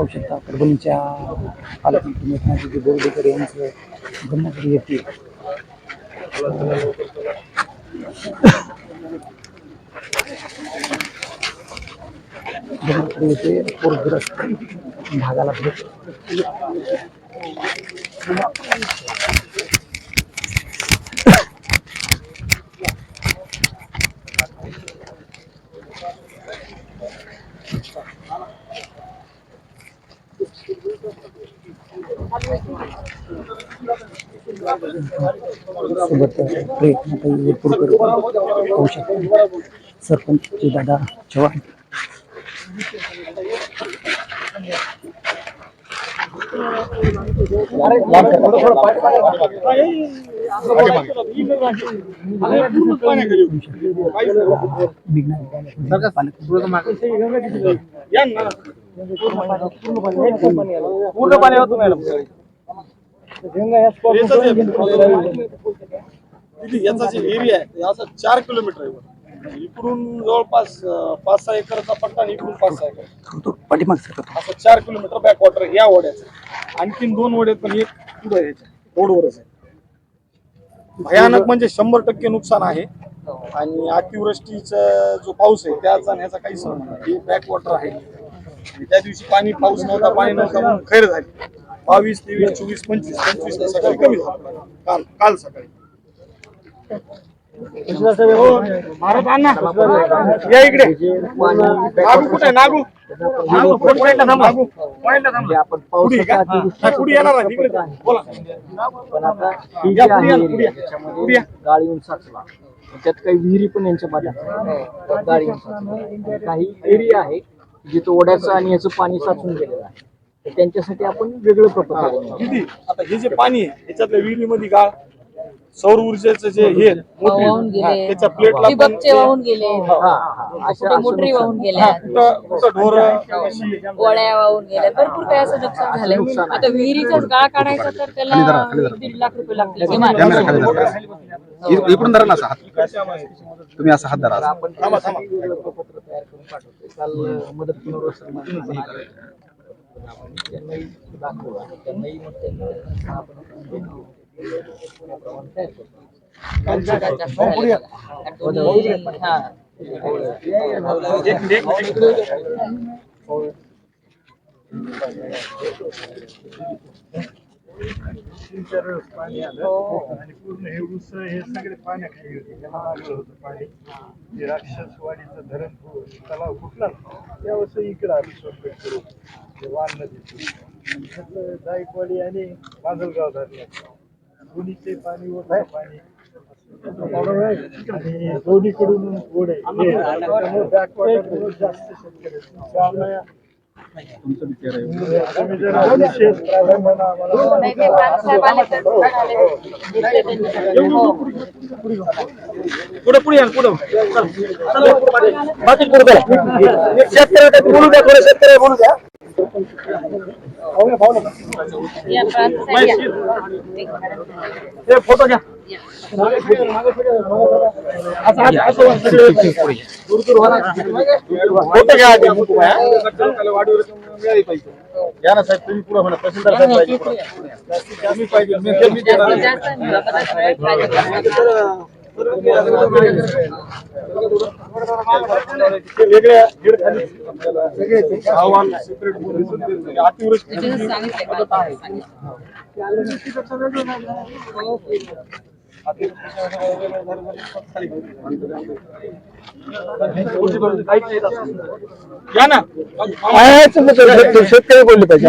पाहू शकता. परभणीच्या पालकमंत्री एकनाथजी बोर्डेकर यांचं ब्रह्मपुरी येथे. ब्रह्मपुरी येथे पूरग्रस्त भागाला भेट. सोबत प्रयत्न पूरकर पाहू शकता. सरपंच दादा चव्हाण. पूर्ण पाणी होतो मॅडम याचा जे एरिया आहे याचा चार किलोमीटर आहे इकडून जवळपास पाच सहा एकरचा पट्टा आणि इकडून पाच सहा एकर पाठीमाग असं चार किलोमीटर बॅक वॉटर या ओढ्याचं आणखीन दोन ओढे पण एक पुढे रोडवरच आहे भयानक म्हणजे शंभर टक्के नुकसान आहे. आणि अतिवृष्टीचा जो पाऊस आहे त्याचा ह्याचा काही संबंध नाही. बॅक वॉटर आहे. त्या दिवशी पाणी पाऊस नव्हता पाणी नव्हता म्हणून खैर झाली. बावीस तेवीस चोवीस पंचवीस पंचवीस सकाळी कमी झालं. काल काल सकाळी. भारत अण्णा या इकडे. नागू कुठे नागू. नागू पॉईंटला थांब. नागू पॉईंटला थांब. आपण पाऊस पुढे का? हा, पुढे येणार आहे? इकडे. बोला. पण आता ही या, या, पुढे या. त्याच्यामध्ये या. गाळ येऊन साचला. त्यात काही विहिरी पण यांच्या माझ्या गाळ येऊन साचला. काही एरिया आहे जिथं ओढ्याचं आणि याचं पाणी साचून गेलेलं आहे. तर त्यांच्यासाठी आपण वेगळं प्रकल्प बनवलं. किती? आता हे जे पाणी आहे याच्यातल्या विहिरीमध्ये गाळ सौर ऊर्जेचं जे हे आहे, मोटरी, वाहून हा, गेले. त्याच्या प्लेटला पण वाहून गेले. हा, हा, अशा- कुठे असं मोटरी नुकसान. वाहून गेल्या. कुठं कुठं ढोर गोळ्या वाहून गेल्या. भरपूर काही असं नुकसान झालंय. आता विहिरीचाच गाळ काढायचा तर त्याला दीड लाख रुपये लागतील. किमान. कॅमेरा खाली धरा. इ- इकडून धरा ना असा हात. तुम्ही असा हात धरा. आपण त्यासाठी वेगळं प्रपत्र तयार करून पाठवतोय काल अं, मदत पुनर्वसन पण आले. आपण त्यांनाही दाखवलं आणि त्यांनाही मग त्यांनी आपण प्रमाण तयार करतो. कारण जास्त झाले बघा. आणि दोन्ही- हा. आणि पूर्ण हे ऊस हे सगळे पाण्याखाली होते. याला लागलं होतं पाणी. ते राक्षसवाडीचं धरण तलाव फुटला त्यावेळेस इकडं आली शॉर्टकट करून. ते वान नदीतून. त्यातलं जायकवाडी आणि माजलगाव धरलं. दोन्हीचे पाणी वर पाणी. आणि दोन्हीकडून ओढ आहे. हे, जास्त शेतकरी हो. पुढे पुढे या पुढे. बाकी पुढे शेतकरी बोलू द्या थोडे शेतकरी बोलू द्या. या प्रांतसाहेब या. हे फोटो घ्या फोटो घ्या आधी. या ना साहेब तुम्ही पुढे म्हणा तहसीलदार साहेब पाहिजे पुढं. तुम्ही पाहिजे मी- मी देणार. जास्तीत जास्त निरापत्ता सगळ्यात भाजपला. ते वेगळ्या दीड खाली अहवाल separate बोलून अतिवृष्टी त्याच्यातच सांगितलंय काल. सांगितलं. शेतकरी बोलले पाहिजे.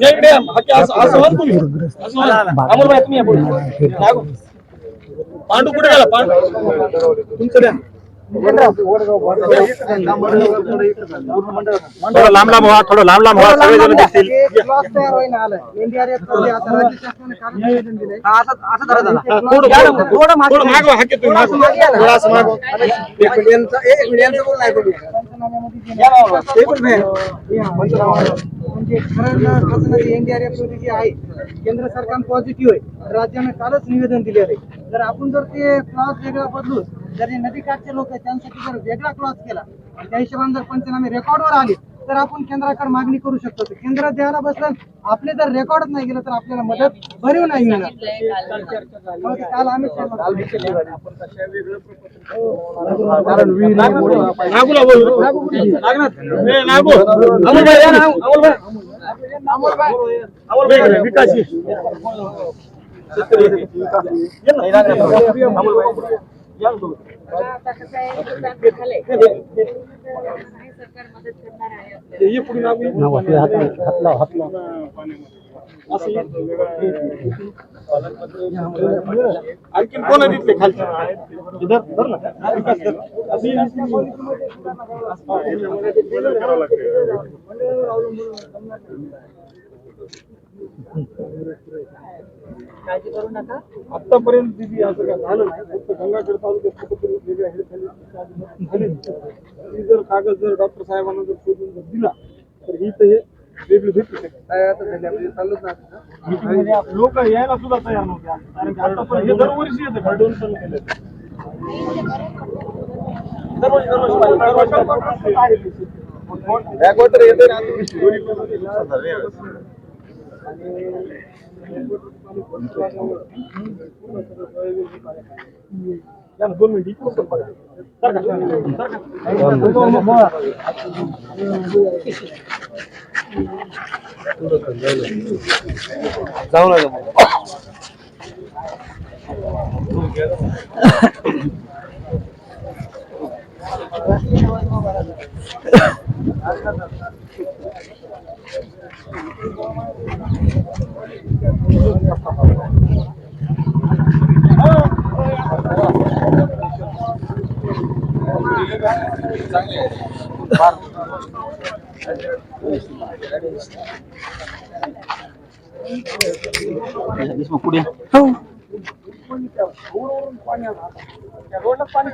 या, इकडे असं तुम्ही. असं वर. अमोल भाई तुम्ही या पुढे. लागू. पांडू कुठे गेला पांडू तुमचं द्या थोडं लांब लांब व्हा थोडं लांब लांब व्हा सगळेजण दिसतील. थोडं मागवा हाके तुम्ही. मागवा. म्हणजे खरं एनडीआरएफ जे आहे केंद्र सरकार पॉझिटिव्ह आहे. राज्याने कालच निवेदन दिले आहे. जर आपण जर ते क्लॉज वेगळा बदलून जर हे नदीकाठचे लोक आहेत त्यांसाठी जर वेगळा क्लॉज केला आणि त्या हिशोबाने जर पंचनामे रेकॉर्डवर आले तर आपण केंद्राकडे मागणी करू शकतो. केंद्र द्यायला बसलं आपले जर रेकॉर्डच नाही गेलं तर आपल्याला मदत भरीव नाही मिळणार. काल आम्ही आता कसं आहे, नुकसान झालंय. नाही सरकार मदत करणार आहे आपल्याला. ये पुढे नागू. असं ये. आणखीन कोण आहे तिथले खालचे इधर धर ना विकास धर. असं ये. काळजी करू नका आतापर्यंत दिदी असं काय झालं नाही फक्त गंगाखेड तालुक्यात कुठेतरी वेगळ्या ह्याच्याखाली झाली. ती जर कागद जर डॉक्टर साहेबांना जर शोधून जर दिला तर ही तर हे वेगळी भेटू शकते लोक यायला सुद्धा तयार नव्हते कारण की आतापर्यंत हे दरवर्षी येतं पण केलं दरवर्षी दरवर्षी दरवर्षी आहे ते. या ना, दोन मिनिटं इकडून Habis mau kuliah. Oh. रोडला पाणी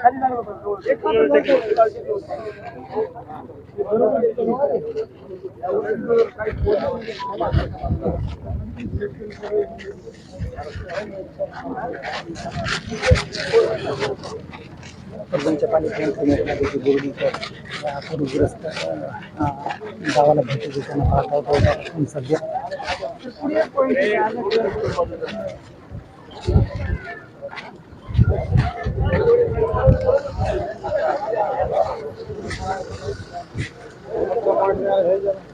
पूरग्रस्त गावाला भेटी देताना पाहता होतो आपण सध्या